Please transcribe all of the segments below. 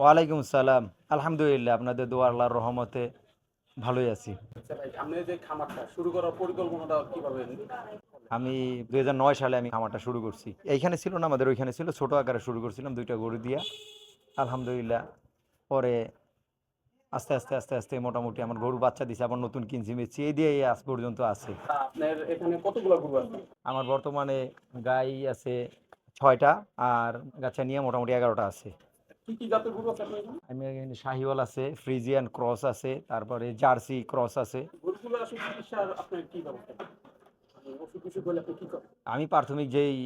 ওয়ালাইকুম সালাম। আলহামদুলিল্লাহ আপনাদের দোয়া আল্লাহর রহমতে ভালোই আছি। আচ্ছা আমি দুই নয় সালে আমি খামারটা শুরু করছি। এইখানে ছিল না আমাদের ওইখানে ছিল ছোট আকারে শুরু করছিলাম দুইটা গরু দিয়া। আলহামদুলিল্লাহ পরে আস্তে আস্তে আস্তে আস্তে মোটামুটি আমার গরু বাচ্চা দিছে আবার নতুন কিনছি মেচি এই দিয়ে আজ পর্যন্ত আছে। আপনার এখানে কতগুলো গরু আছে? আমার বর্তমানে গাই আছে ছয়টা আর গাছা নিয়ে মোটামুটি এগারোটা আছে। কি কি জাতের গরু আছে আমি এখানে শাহিওয়াল আছে ফ্রিজিয়ান ক্রস আছে তারপরে জার্সি ক্রস আছে। গরুগুলো আসলে চিকিৎসার আপনার কি ব্যবস্থা? মানে আমি প্রাথমিক যেই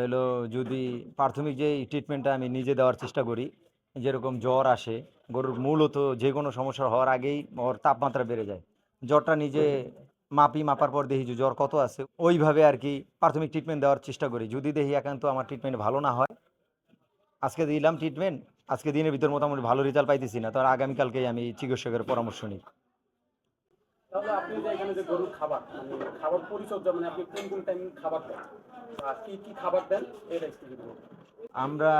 হলো যদি প্রাথমিক যেই ট্রিটমেন্টটা আমি নিজে দেওয়ার চেষ্টা করি যেরকম জ্বর আসে গরুর মূলত যে কোনো সমস্যা হওয়ার আগেই ওর তাপমাত্রা বেড়ে যায়। জ্বরটা নিজে মাপি মাপার পর দেখি যে জ্বর কত আছে ওইভাবে আর কি প্রাথমিক ট্রিটমেন্ট দেওয়ার চেষ্টা করি। যদি দেখি একান্ত আমার ট্রিটমেন্ট ভালো না হয় আজকে দিলাম ট্রিটমেন্ট আজকে দিনের ভিতর মোটামুটি ভালো রেজাল্ট পাইতেছি না তো আর আগামীকালকেই আমি চিকিৎসকের পরামর্শ নিই। আমরা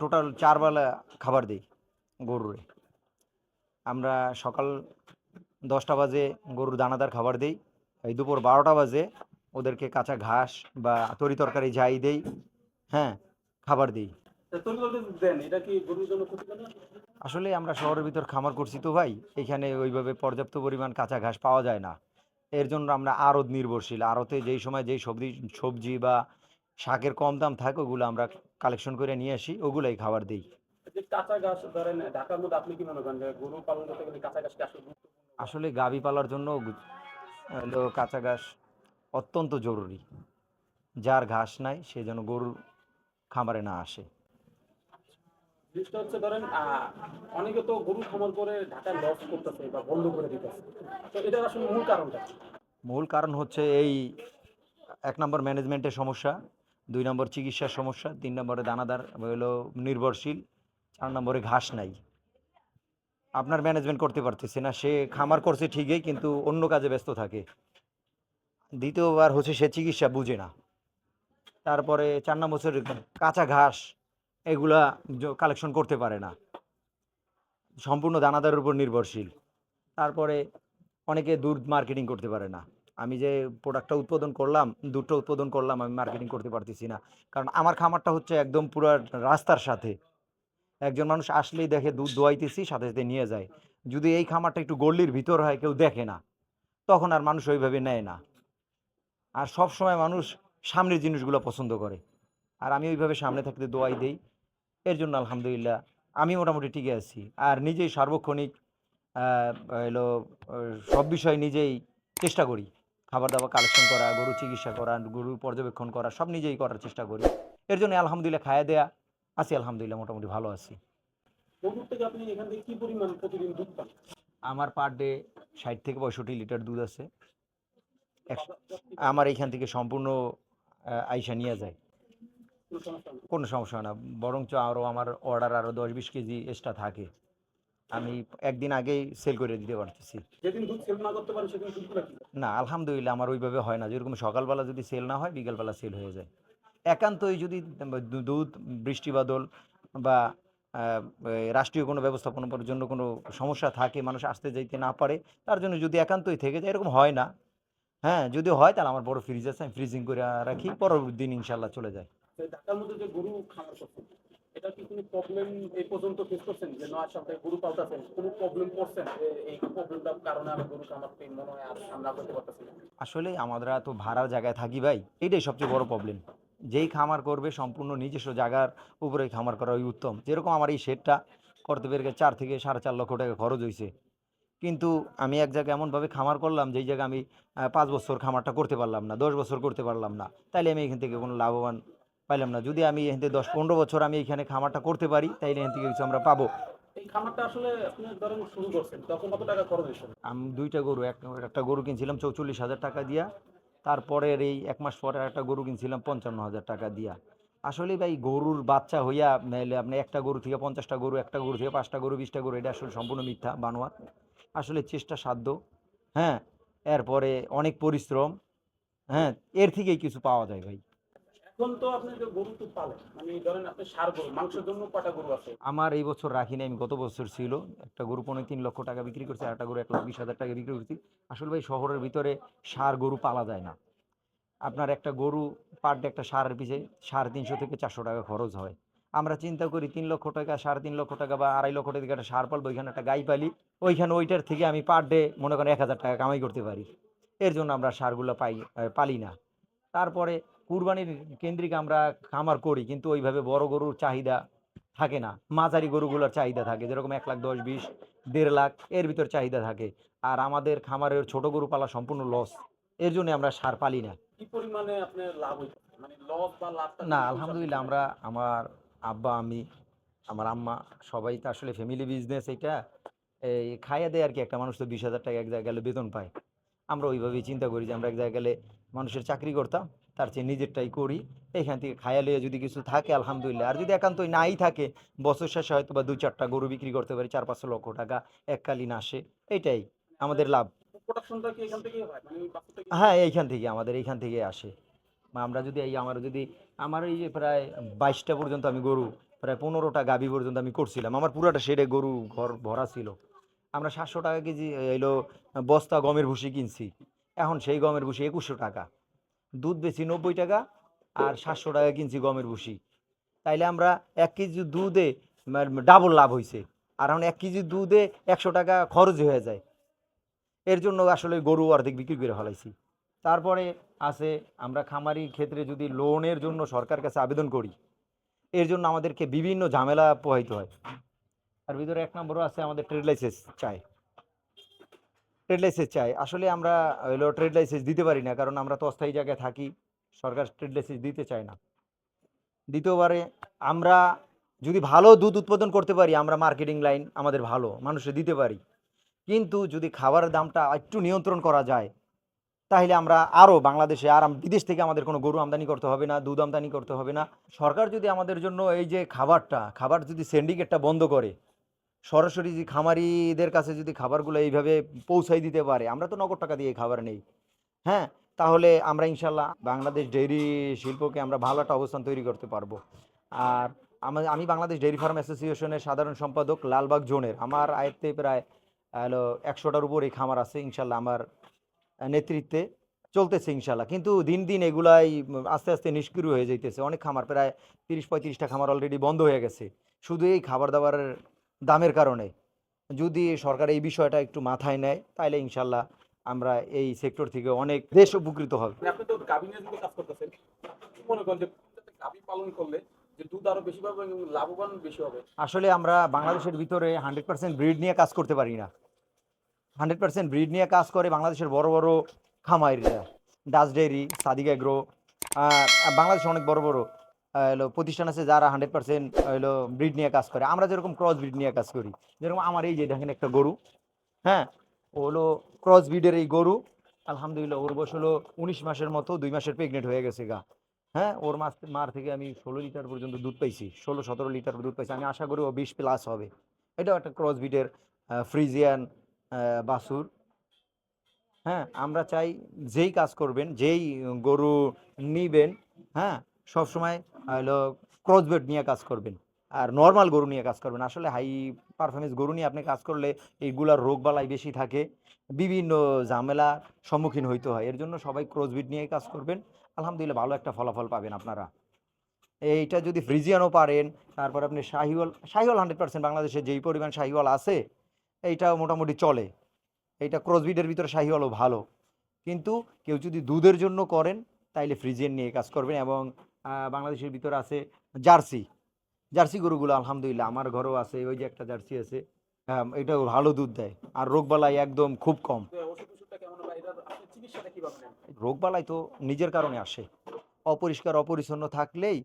টোটাল চার বেলা খাবার দিই গরুরে। আমরা সকাল দশটা বাজে গরুর দানাদার খাবার দিই এই দুপুর বারোটা বাজে ওদেরকে কাঁচা ঘাস বা তরি তরকারি যাই দেই হ্যাঁ খাবার দিই। আসলে আমরা শহরের ভিতর খামার করছি তো ভাই এখানে ওইভাবে পর্যাপ্ত পরিমাণ কাঁচা ঘাস পাওয়া যায় না। এর জন্য আমরা আড়ত নির্ভরশীল আড়তে যেই সময় যেই সবজি সবজি বা শাকের কম দাম থাকে ওগুলো আমরা কালেকশন করে নিয়ে আসি ওগুলাই খাবার দিই। কাঁচা ঘাস ধরেন ঢাকার মধ্যে আপনি কি মনে করেন গরু পালন করতে গেলে কাঁচা ঘাসকে আসলে গাভী পালার জন্য হলো কাঁচা ঘাস অত্যন্ত জরুরি। যার ঘাস নাই সে যেন গরুর খামারে না আসে। হচ্ছে ধরেন অনেকে তো গরু খামার করে ঢাকায় লস করতেছে বা বন্ধ করে দিতেছে। তো এটার আসলে মূল কারণটা মূল কারণ হচ্ছে এই এক নম্বর ম্যানেজমেন্টের সমস্যা, দুই নম্বর চিকিৎসার সমস্যা, তিন নম্বরে দানাদার হলো নির্ভরশীল, চার নম্বরে ঘাস নাই। আপনার ম্যানেজমেন্ট করতে পারতেছে না, সে খামার করছে ঠিকই, কিন্তু অন্য কাজে ব্যস্ত থাকে। দ্বিতীয়বার হচ্ছে সে চিকিৎসা বুঝে না। তারপরে চার নম্বর কাঁচা ঘাস এগুলা কালেকশন করতে পারে না। সম্পূর্ণ দানাদারের উপর নির্ভরশীল। তারপরে অনেকে দুধ মার্কেটিং করতে পারে না। আমি যে প্রোডাক্টটা উৎপাদন করলাম, দুধটা উৎপাদন করলাম, আমি মার্কেটিং করতে পারতেছি না। কারণ আমার খামারটা হচ্ছে একদম পুরো রাস্তার সাথে। একজন মানুষ আসলেই দেখে দুধ দোয়াইতেছি, সাথে সাথে নিয়ে যায়। যদি এই খামারটা একটু গল্লির ভিতর হয়, কেউ দেখে না। তখন আর মানুষ ওইভাবে নেয় না। আর সব সময় মানুষ সামনের জিনিসগুলো পছন্দ করে। আর আমি ওইভাবে সামনে থাকতে দোয়াই দেই। এর জন্য আলহামদুলিল্লাহ আমি মোটামুটি টিকে আছি। আর নিজেই সার্বক্ষণিক হলো সব বিষয় নিজেই চেষ্টা করি। খাবার দাবার কালেকশন করা গরু চিকিৎসা করা গরু পর্যবেক্ষণ করা সব নিজেই করার চেষ্টা করি। এর জন্য আলহামদুলিল্লাহ খায়া দেয়া আছি আলহামদুলিল্লাহ মোটামুটি ভালো আছি। আমার পার ডে ষাট থেকে পঁয়ষট্টি লিটার দুধ আছে। আমার এইখান থেকে সম্পূর্ণ আইসা নিয়ে যায়। কোনো সমস্যা। না। বরঞ্চ আরও আমার অর্ডার আরও দশ বিশ কেজি এক্সট্রা থাকে। আমি একদিন আগেই সেল করে দিতে পারতেছি। না আলহামদুলিল্লাহ আমার ওইভাবে হয় না। যেরকম সকালবেলা যদি সেল না হয় বিকালবেলা সেল হয়ে যায়। একান্তই যদি দুধ বৃষ্টি বাদল বা রাষ্ট্রীয় কোনো ব্যবস্থাপনার জন্য কোনো সমস্যা থাকে মানুষ আসতে যাইতে না পারে তার জন্য যদি একান্তই থেকে যায় এরকম হয় না। হ্যাঁ যদি হয় তাহলে আমার বড় ফ্রিজ আছে আমি ফ্রিজিং করে রাখি পরবর্তী দিন ইনশাল্লাহ চলে যায়। ঢাকার মধ্যে যে গরু খামার করছেন এটা কি কোনো প্রবলেম এই পর্যন্ত ফেস করছেন? যে নয় সপ্তাহে গরু পাল্টাছেন কোনো প্রবলেম করছেন? এই প্রবলেমটার কারণে আমি গরু খামারটি মনে হয় আর সামনা করতে পারতেছি আসলে আমরা তো ভাড়ার জায়গায় থাকি ভাই, এটাই সবচেয়ে বড় প্রবলেম যেই খামার করবে, সম্পূর্ণ নিজস্ব জায়গার উপরে খামার করাই উত্তম। যেরকম আমার এই শেডটা করতে পেরে চার থেকে সাড়ে চার লক্ষ টাকা খরচ হয়েছে কিন্তু আমি এক জায়গায় এমনভাবে খামার করলাম, যেই জায়গায় আমি পাঁচ বছর খামারটা করতে পারলাম না, দশ বছর করতে পারলাম না, তাইলে আমি এখান থেকে কোনো লাভবান পাইলাম না। যদি আমি এখান থেকে দশ পনেরো বছর আমি এখানে খামারটা করতে পারি তাইলে এখান থেকে কিছু আমরা পাবো। আমি দুইটা গরু এক একটা গরু কিনছিলাম চৌচল্লিশ হাজার টাকা দিয়া তারপরের এই এক মাস পরে একটা গরু কিনছিলাম পঞ্চান্ন হাজার টাকা দিয়া। আসলে ভাই গরুর বাচ্চা হইয়া আপনি একটা গরু থেকে পঞ্চাশটা গরু একটা গরু থেকে পাঁচটা গরু বিশটা গরু এটা আসলে সম্পূর্ণ মিথ্যা বানোয়ার আসলে চেষ্টা সাধ্য হ্যাঁ? এরপরে অনেক পরিশ্রম হ্যাঁ? এর থেকেই কিছু পাওয়া যায় ভাই। এখন তো আপনি গরু তো পালেন মানে ধরেন আপনি সার গরু, মাংসের জন্য কটা গরু আছে? আমার এই বছর রাখিনি আমি গত বছর ছিল। একটা গরু পনেরো তিন লক্ষ টাকা বিক্রি করছি, আর একটা গরু এক লাখ বিশ হাজার টাকা বিক্রি করছি। আসলে ভাই, শহরের ভিতরে সার গরু পালা যায় না। আপনার একটা গরু পার ডে একটা সারের পিছে সাড়ে তিনশো থেকে চারশো টাকা খরচ হয়। আমরা চিন্তা করি তিন লক্ষ টাকা, সাড়ে তিন লক্ষ টাকা বা আড়াই লক্ষ টাকা একটা সার পালবো, ওইখানে একটা গাই পালি, ওইখানে ওইটার থেকে আমি পার ডে মনে করেন এক হাজার টাকা কামাই করতে পারি। এর জন্য আমরা সারগুলো পাই পালি না। তারপরে কুরবানির কেন্দ্রিক আমরা খামার করি কিন্তু ওইভাবে বড় গরুর চাহিদা থাকে না। মাঝারি গরুগুলোর চাহিদা থাকে যেরকম এক লাখ দশ বিশ দেড় লাখ এর ভিতর চাহিদা থাকে। আর আমাদের খামারের ছোট গরু পালা সম্পূর্ণ লস এর জন্য আমরা সার পালি না। মানে না আলহামদুলিল্লাহ আমরা আমার আব্বা আমি আমার আম্মা সবাই তো আসলে ফ্যামিলি বিজনেস এটা এই খাইয়ে দেয় আর কি। একটা মানুষ তো বিশ হাজার টাকা এক জায়গায় গেলে বেতন পায়। আমরা ওইভাবেই চিন্তা করি যে আমরা এক জায়গায় গেলে মানুষের চাকরি করতাম তার চেয়ে নিজেরটাই করি। এখান থেকে খাইয়া লিয়ে যদি কিছু থাকে আলহামদুলিল্লাহ। আর যদি একান্তই নাই থাকে বছর শেষে হয়তো বা দুই চারটা গরু বিক্রি করতে পারি চার পাঁচশো লক্ষ টাকা এককালীন আসে। এটাই আমাদের লাভ। হয়? মানে হ্যাঁ এইখান থেকে আমাদের এইখান থেকে আসে। বা আমরা যদি এই আমার যদি আমার এই যে প্রায় বাইশটা পর্যন্ত আমি গরু প্রায় পনেরোটা গাভী পর্যন্ত আমি করছিলাম। আমার পুরোটা সেরে গরু ঘর ভরা ছিল। আমরা সাতশো টাকা কেজি এলো বস্তা গমের ভুসি কিনছি। এখন সেই গমের ভুসি একুশশো টাকা। দুধ বেশি নব্বই টাকা আর সাতশো টাকা কিনছি গমের ভুসি। তাইলে আমরা এক কেজি দুধে ডাবল লাভ হয়েছে আর এখন এক কেজি দুধে একশো টাকা খরচ হয়ে যায়। এর জন্য আসলে গরু অর্ধেক বিক্রি করে ফেলাইছি। তারপরে আছে আমরা খামারি ক্ষেত্রে যদি লোনের জন্য সরকার কাছে আবেদন করি, এর জন্য আমাদেরকে বিভিন্ন ঝামেলা পোহাইতে হয়। আর ভিতরে এক নম্বরও আছে আমাদের ট্রেড লাইসেন্স চাই। ট্রেড লাইসেন্স চাই। আসলে আমরা হলো ট্রেড লাইসেন্স দিতে পারি না, কারণ আমরা তো অস্থায়ী জায়গায় থাকি, সরকার ট্রেড লাইসেন্স দিতে চায় না। দ্বিতীয়বারে, আমরা যদি ভালো দুধ উৎপাদন করতে পারি, আমরা মার্কেটিং লাইন আমাদের ভালো, মানুষে দিতে পারি। কিন্তু যদি খাবারের দামটা একটু নিয়ন্ত্রণ করা যায়, তাহলে আমরা আরও বাংলাদেশে আর বিদেশ থেকে আমাদের কোনো গরু আমদানি করতে হবে না, দুধ আমদানি করতে হবে না। সরকার যদি আমাদের জন্য এই যে খাবারটা, খাবার যদি সিন্ডিকেটটা বন্ধ করে সরাসরি যে খামারিদের কাছে যদি খাবারগুলো এইভাবে পৌঁছাই দিতে পারে, আমরা তো নগদ টাকা দিয়ে খাবার নেই। হ্যাঁ? তাহলে আমরা ইনশাল্লাহ বাংলাদেশ ডেইরি শিল্পকে আমরা ভালো একটা অবস্থান তৈরি করতে পারব। আর আমা- আমি বাংলাদেশ ডেইরি ফার্ম অ্যাসোসিয়েশনের সাধারণ সম্পাদক লালবাগ জোনের। আমার আয়ত্তে প্রায়, হলো একশোটার উপর এই খামার আছে ইনশাল্লাহ আমার নেতৃত্বে চলতেছে ইনশাল্লাহ কিন্তু দিন দিন এগুলাই আস্তে আস্তে নিষ্ক্রিয় হয়ে যাইতেছে। অনেক খামার, প্রায় তিরিশ পঁয়ত্রিশটা খামার অলরেডি বন্ধ হয়ে গেছে। শুধু এই খাবার দাবারের দামের কারণে। যদি সরকার এই বিষয়টা একটু মাথায় নেয় তাহলে ইনশাল্লাহ আমরা এই সেক্টর থেকে অনেক দেশ উপকৃত হবে। মানে আপনি তো গাভী নিয়ে কাজ করতেছেন মনে করেন যে গাভী পালন করলে যে দুধ আরও বেশি পাবে লাভবান বেশি হবে? আসলে আমরা বাংলাদেশের ভিতরে হান্ড্রেড পার্সেন্ট ব্রিড নিয়ে কাজ করতে পারি না। হান্ড্রেড পার্সেন্ট ব্রিড নিয়ে কাজ করে বাংলাদেশের বড় বড় খামারিরা ডাচ ডেয়ারি সাদিক এগ্রো বাংলাদেশে অনেক বড় বড় হলো প্রতিষ্ঠান আছে যারা হান্ড্রেড পার্সেন্ট হলো ব্রিড নিয়ে কাজ করে। আমরা যেরকম ক্রস ব্রিড নিয়ে কাজ করি, যেরকম আমার এই যে দেখেন একটা গরু হ্যাঁ? ও হলো ক্রস ব্রিডের এই গরু, আলহামদুলিল্লাহ ওর বয়স হলো উনিশ মাসের মতো, দুই মাসের প্রেগনেন্ট হয়ে গেছে গা। হ্যাঁ? ওর মাস, মার থেকে আমি ষোলো লিটার পর্যন্ত দুধ পাইছি, ষোলো সতেরো লিটার দুধ পাইছি। আমি আশা করি ও বিশ প্লাস হবে। এটাও একটা ক্রস ব্রিডের ফ্রিজিয়ান বাসুর হ্যাঁ? আমরা চাই যেই কাজ করবেন, যেই গরু নিবেন হ্যাঁ? সবসময় হলো ক্রসবেড নিয়ে কাজ করবেন আর নর্মাল গরু নিয়ে কাজ করবেন। আসলে হাই পারফরমেন্স গরু নিয়ে আপনি কাজ করলে এইগুলার রোগ বালাই বেশি থাকে, বিভিন্ন ঝামেলা সম্মুখীন হইতে হয়। এর জন্য সবাই ক্রসবিট নিয়ে কাজ করবেন। আলহামদুলিল্লাহ ভালো একটা ফলাফল পাবেন আপনারা। এইটা যদি ফ্রিজিয়ানও পারেন, তারপর আপনি শাহিওয়াল শাহিওয়াল হান্ড্রেড পার্সেন্ট বাংলাদেশে যেই পরিমাণ শাহিওয়াল আছে এইটা মোটামুটি চলে। এইটা ক্রসবিডের ভিতরে শাহিওয়ালও ভালো। কিন্তু কেউ যদি দুধের জন্য করেন, তাইলে ফ্রিজিয়ান নিয়ে কাজ করবেন এবং বাংলাদেশের ভিতরে আছে জার্সি। জার্সি গরুগুলো আলহামদুলিল্লাহ আমার ঘরেও আছে ওই যে একটা জার্সি আছে। এটা ভালো দুধ দেয় আর রোগবালাই একদম খুব কম। রোগবালাই তো নিজের কারণে আসে। অপরিষ্কার অপরিচ্ছন্ন থাকলেই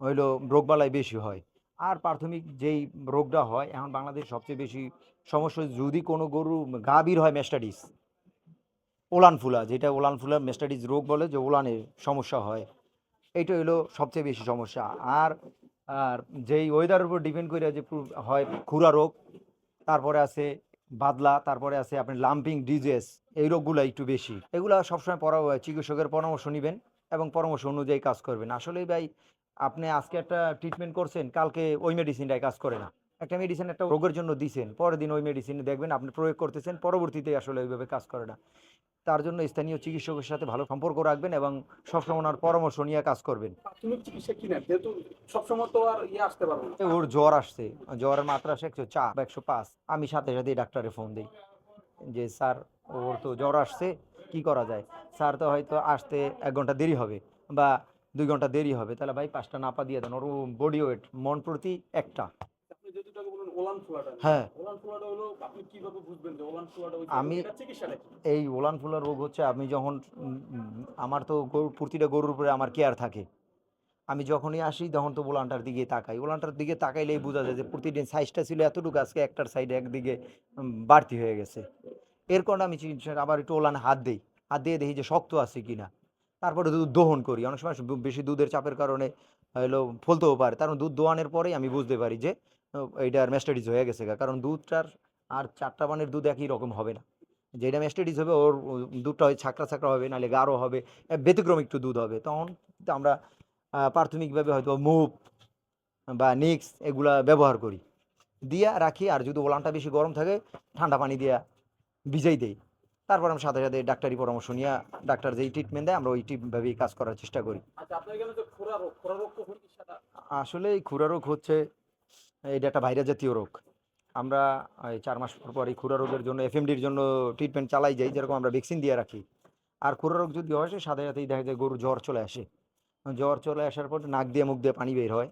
হইল রোগবালাই বেশি হয়। আর প্রাথমিক যেই রোগটা হয় এখন বাংলাদেশ সবচেয়ে বেশি সমস্যা যদি কোনো গরু গাভীর হয় মেস্টাডিস। ওলান ফুলা যেটা ওলান ফুলা মেস্টাডিস রোগ বলে যে ওলানের সমস্যা হয়। এইটা হইল সবচেয়ে বেশি সমস্যা। আর আর যেই ওয়েদারের উপর ডিপেন্ড করে যে হয় খুরা রোগ, তারপরে আছে বাদলা, তারপরে আছে আপনার লাম্পিং ডিজেস এই রোগগুলো একটু বেশি। এগুলো সবসময় পরা চিকিৎসকের পরামর্শ নেবেন এবং পরামর্শ অনুযায়ী কাজ করবেন। আসলে ভাই, আপনি আজকে একটা ট্রিটমেন্ট করছেন, কালকে ওই মেডিসিনটাই কাজ করে না। একটা মেডিসিন একটা রোগের জন্য দিছেন পরের দিন ওই মেডিসিন দেখবেন আপনি প্রয়োগ করতেছেন পরবর্তীতে আসলে ওইভাবে কাজ করে না। তার জন্য স্থানীয় চিকিৎসকের সাথে ভালো সম্পর্ক রাখবেন এবং সবসময় ওনার পরামর্শ নিয়ে কাজ করবেন। ইয়ে আসতে পারব ওর জ্বর আসছে জ্বরের মাত্রা আসে একশো চার বা একশো পাঁচ। আমি সাথে সাথে ডাক্তারে ফোন দিই যে স্যার ওর তো জ্বর আসছে কি করা যায়? স্যার তো হয়তো আসতে এক ঘণ্টা দেরি হবে বা দুই ঘণ্টা দেরি হবে। তাহলে ভাই পাঁচটা নাপা দিয়ে দেন। ওর বডি ওয়েট মন প্রতি একটা আপনি যে দুটাকে বলেন ওলান ফ্লোয়াটা হ্যাঁ। আমি-? এই ওলান ফুলার রোগ হচ্ছে আমি যখন আমার তো প্রতিটা গরুর উপরে আমার কেয়ার থাকে। আমি যখনই আসি তখন তো ওলানটার দিকে তাকাই। ওলানটার দিকে তাকাইলেই বোঝা যায় যে প্রতিদিন সাইজটা ছিল এতটুকু আজকে একটার সাইডে একদিকে বাড়তি হয়ে গেছে। এর কারণে আমি আবার একটু ওলান হাত দিই। হাত দিয়ে দেখি যে শক্ত আছে কিনা। তারপরে দুধ দোহন করি। অনেক সময় বেশি দুধের চাপের কারণে হলো ফলতেও পারে। কারণ দুধ দোয়ানোর পরেই আমি বুঝতে পারি যে এইটার ম্যাস্টাডিজ হয়ে গেছে গা। কারণ দুধটার আর চারটা বানের দুধ একই রকম হবে না। যেটা ম্যাস্টাডিজ হবে ওর দুধটা হয় ছাকরা ছাকরা হবে নাহলে গাঢ় হবে ব্যতিক্রম একটু দুধ হবে। তখন আমরা প্রাথমিকভাবে হয়তো মুভ বা নিক্স এগুলা ব্যবহার করি। দিয়া রাখি আর যদি ওলানটা বেশি গরম থাকে ঠান্ডা পানি দিয়া ভিজাই দেই। তারপর আমরা সাথে সাথে ডাক্তারি পরামর্শ নিয়ে ডাক্তার যেই ট্রিটমেন্ট দেয় আমরা ওই ট্রিটভাবেই কাজ করার চেষ্টা করি। আসলে এই খুরা রোগ হচ্ছে এটা একটা ভাইরাস জাতীয় রোগ। আমরা, এই চার মাস পর পর এই খুরা রোগের জন্য এফএমডির জন্য ট্রিটমেন্ট চালাই যাই, যেরকম আমরা ভ্যাকসিন দিয়ে রাখি। আর খুরা রোগ যদি হয়, সে সাথে সাথেই দেখা যায় গরু জ্বর চলে আসে। জ্বর চলে আসার পর নাক দিয়ে মুখ দিয়ে পানি বের হয়।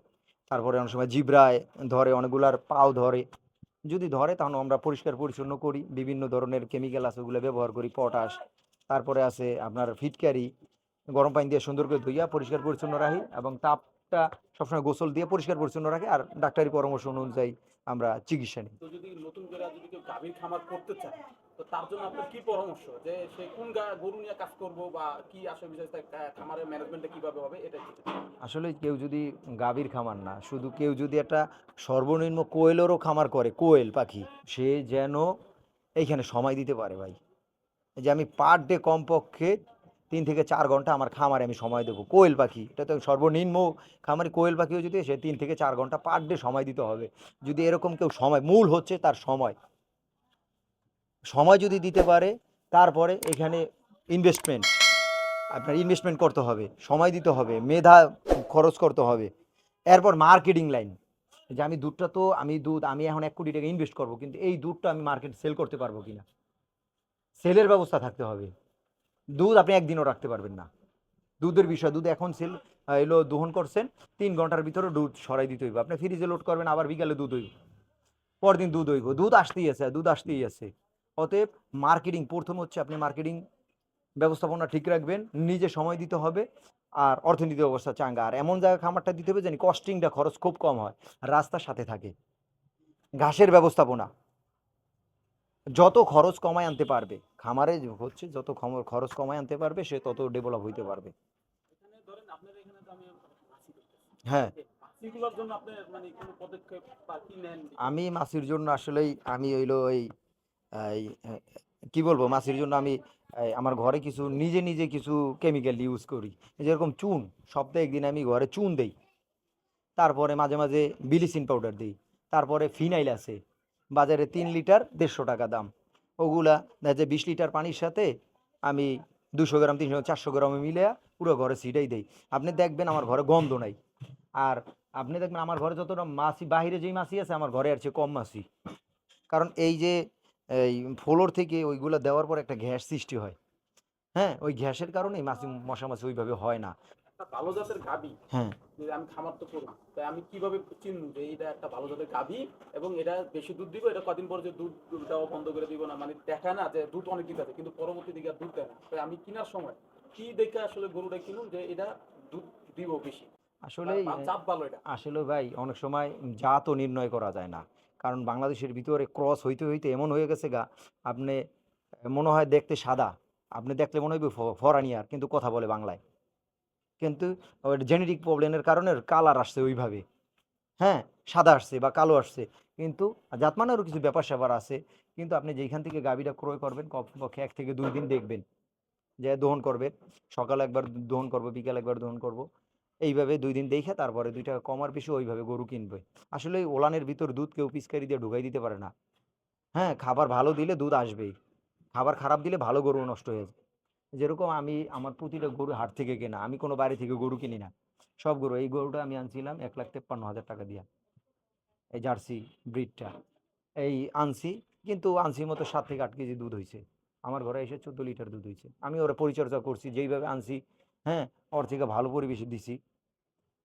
তারপরে অনেক সময় জিব্রায় ধরে, অনেকগুলার পাও ধরে। যদি ধরে, তাহলে আমরা পরিষ্কার পরিচ্ছন্ন করি। বিভিন্ন ধরনের কেমিক্যাল আছে, ওগুলো ব্যবহার করি পটাশ তারপরে আছে আপনার ফিটকারি। গরম পানি দিয়ে সুন্দর করে ধুইয়া পরিষ্কার পরিচ্ছন্ন রাখি এবং তাপটা সবসময় গোসল দিয়ে পরিষ্কার পরিচ্ছন্ন রাখে আর ডাক্তারি পরামর্শ অনুযায়ী আমরা চিকিৎসা নিই। তো যদি নতুন করে যদি কেউ গাভীর খামার করতে চায় তো তার জন্য আপনার কি পরামর্শ? যে সে কোন গরু নিয়ে কাজ করব বা কি আসলে তার খামারের ম্যানেজমেন্টটা কীভাবে হবে এটা আসলে কেউ যদি গাভীর খামার না শুধু কেউ যদি একটা সর্বনিম্ন কোয়েলেরও খামার করে কোয়েল পাখি সে যেন এইখানে সময় দিতে পারে ভাই। যে আমি পার ডে কমপক্ষে তিন থেকে চার ঘণ্টা আমার খামারে আমি সময় দেবো। কোয়েল পাখি, এটা তো সর্বনিম্ন খামারে কোয়েল পাখিও যদি সে তিন থেকে চার ঘণ্টা পার ডে সময় দিতে হবে। যদি এরকম কেউ সময়, মূল হচ্ছে তার সময়। সময় যদি দিতে পারে, তারপরে এখানে ইনভেস্টমেন্ট আপনার ইনভেস্টমেন্ট করতে হবে, সময় দিতে হবে, মেধা খরচ করতে হবে। এরপর মার্কেটিং লাইন যে আমি দুধটা তো, আমি দুধ, আমি এখন এক কোটি টাকা ইনভেস্ট করব, কিন্তু এই দুধটা আমি মার্কেট সেল করতে পারব কিনা? সেলের ব্যবস্থা থাকতে হবে। দুধ আপনি একদিনও রাখতে পারবেন না। দুধের বিষয়, দুধ এখন সেল এলো, দহন করছেন, তিন ঘণ্টার ভিতরে দুধ সরাই দিতে হইব। আপনি ফ্রিজে লোড করবেন, আবার বিকালে দুধ হইব। পরদিন দুধ হইব। দুধ আসতেই আছে, দুধ আসতেই আছে। অতএব মার্কেটিং প্রথম হচ্ছে আপনি মার্কেটিং ব্যবস্থাপনা ঠিক রাখবেন, নিজে সময় দিতে হবে, আর অর্থনৈতিক অবস্থা চাঙ্গা। আর এমন জায়গায় খামারটা দিতে হবে জানি কস্টিংটা খরচ খুব কম হয় রাস্তার সাথে থাকে। ঘাসের ব্যবস্থাপনা, যত খরচ কমায় আনতে পারবে। খামারে হচ্ছে যত খরচ কমায় আনতে পারবে সে তত ডেভেলপ হইতে পারবে। হ্যাঁ। মানে আমি মাছির জন্য আসলেই আমি হইল এই এই, কি বলব মাছির জন্য আমি আমার ঘরে কিছু নিজে নিজে কিছু কেমিক্যাল ইউজ করি। যেরকম চুন সপ্তাহে একদিন আমি ঘরে চুন দেই। তারপরে মাঝে মাঝে বিলিসিন পাউডার দিই। তারপরে ফিনাইল আছে। বাজারে তিন লিটার দেড়শো টাকা দাম। ওগুলা যায় বিশ লিটার পানির সাথে আমি দুশো গ্রাম, তিনশো গ্রাম, চারশো গ্রামে মিলে পুরো ঘরে ছিটাই দেই। আপনি দেখবেন আমার ঘরে গন্ধ নাই। আর আপনি দেখবেন আমার ঘরে যতটা মাছি, বাহিরে যেই মাছি আছে, আমার ঘরে আর চেয়ে কম মাছি। কারণ এই যে, এই ফ্লোর থেকে ওইগুলো দেওয়ার পর একটা গ্যাস সৃষ্টি হয়। হ্যাঁ ওই গ্যাসের কারণেই মাছি, মশা মাছি ওইভাবে হয় না। ভালো জাতের হ্যাঁ যে আমি খামার তো করব তাই আমি কীভাবে চিনবো যে এটা একটা ভালো জাতের গাভী এবং এটা বেশি দুধ দিব এটা কদিন পরে যে দুধ দেওয়া বন্ধ করে দিব না? মানে দেখায় না যে দুধ অনেক দিতে আছে কিন্তু পরবর্তী দিকে আর দুধ দেয় না। তাই আমি কেনার সময় কি দেখে আসলে গরুটা কিনুন যে এটা দুধ দিব বেশি? আসলে আসলে ভাই অনেক সময় জাতও নির্ণয় করা যায় না। কারণ বাংলাদেশের ভিতরে ক্রস হইতে হইতে এমন হয়ে গেছে গা আপনি মনে হয় দেখতে সাদা। আপনি দেখলে মনে হইবে ফরানিয়ার কিন্তু কথা বলে বাংলায়। কিন্তু জেনেটিক প্রবলেমের কারণে কালার আসছে ওইভাবে। হ্যাঁ সাদা আসছে বা কালো আসছে। কিন্তু জাতমানেরও কিছু ব্যাপার স্যাপার আছে। কিন্তু আপনি যেইখান থেকে গাভীটা ক্রয় করবেন, কমপক্ষে এক থেকে দুই দিন দেখবেন। যে দহন করবে। সকালে একবার দহন করব, বিকালে একবার দহন করব। এইভাবে দুই দিন দেখে তারপরে দুই টাকা কমার বেশি ওইভাবে গরু কিনবে। আসলে ওলানের ভিতর দুধ কেউ পিচকারি দিয়ে ঢুকাই দিতে পারে না। হ্যাঁ খাবার ভালো দিলে দুধ আসবেই। খাবার খারাপ দিলে ভালো গরু নষ্ট হয়ে যায়। যেরকম আমি আমার প্রতিটা গরু হাট থেকে কেনা, আমি কোনো বাড়ি থেকে গরু কিনি না। সব গরু, এই গরুটা আমি আনছিলাম এক লাখ তেপ্পান্ন হাজার টাকা দিয়া। এই জার্সি ব্রিডটা, এই আনছি, কিন্তু আনছি মতো সাত থেকে আট কেজি দুধ হয়েছে আমার ঘরে এসে চোদ্দ লিটার দুধ হয়েছে আমি ওরা পরিচর্যা করছি, যেইভাবে আনছি হ্যাঁ ওর থেকে ভালো পরিবেশে দিছি।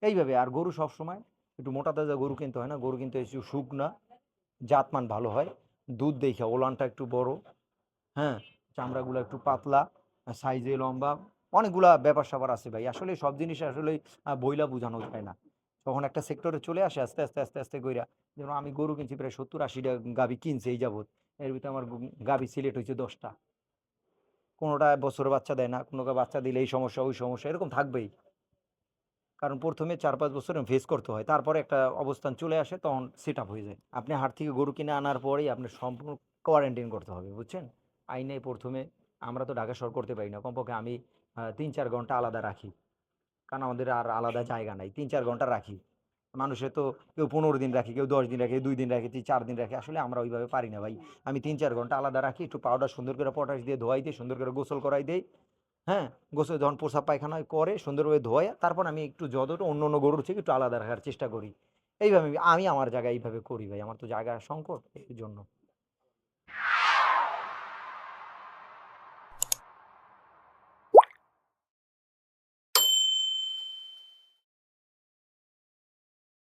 এইভাবে, আর গরু সব সময় একটু মোটা তাজা গরু কিনতে হয় না। গরু কিনতে একটু শুকনা, জাতমান ভালো হয়। দুধ দেখে ওলানটা একটু বড় হ্যাঁ চামড়াগুলো একটু পাতলা সাইজে লম্বা, অনেকগুলা ব্যাপার স্যাপার আছে ভাই। আসলে সব জিনিস আসলে বইলা বোঝানো যায় না। তখন একটা সেক্টরে চলে আসে আস্তে আস্তে আস্তে আস্তে কইরা, যেমন আমি গরু কিনছি প্রায় সত্তর আশিটা গাবি কিনছে এই যাবৎ। এর ভিতরে আমার গাবি সিলেট হয়েছে দশটা। কোনোটা বছরে বাচ্চা দেয় না, কোনোটা বাচ্চা দিলে এই সমস্যা, ওই সমস্যা, এরকম থাকবেই। কারণ প্রথমে চার পাঁচ বছর ফেস করতে হয়। তারপরে একটা অবস্থান চলে আসে, তখন সেট হয়ে যায়। আপনি হাট থেকে গরু কিনে আনার পরেই আপনি সম্পূর্ণ কোয়ারেন্টাইন করতে হবে, বুঝছেন? আইনে প্রথমে আমরা তো ঢাকা শহর করতে পারি না। কমপক্ষে আমি তিন চার ঘণ্টা আলাদা রাখি। কারণ আমাদের আর আলাদা জায়গা নাই। তিন চার ঘণ্টা রাখি। মানুষে তো কেউ পনেরো দিন রাখি, কেউ দশ দিন রাখে, দুই দিন রাখে চার দিন রাখে। আসলে আমরা ওইভাবে পারি না ভাই। আমি তিন চার ঘণ্টা আলাদা রাখি, একটু পাউডার সুন্দর করে পটাশ দিয়ে ধোয়াই দিই, সুন্দর করে গোসল করাই দেই। হ্যাঁ গোসল যখন প্রসাব পায়খানা করে সুন্দরভাবে ধোয়া, তারপর আমি একটু যতটা অন্য অন্য গরুর থেকে একটু আলাদা রাখার চেষ্টা করি। এইভাবে আমি- আমি আমার জায়গায় এইভাবে করি ভাই। আমার তো জায়গা সংকট এই জন্য।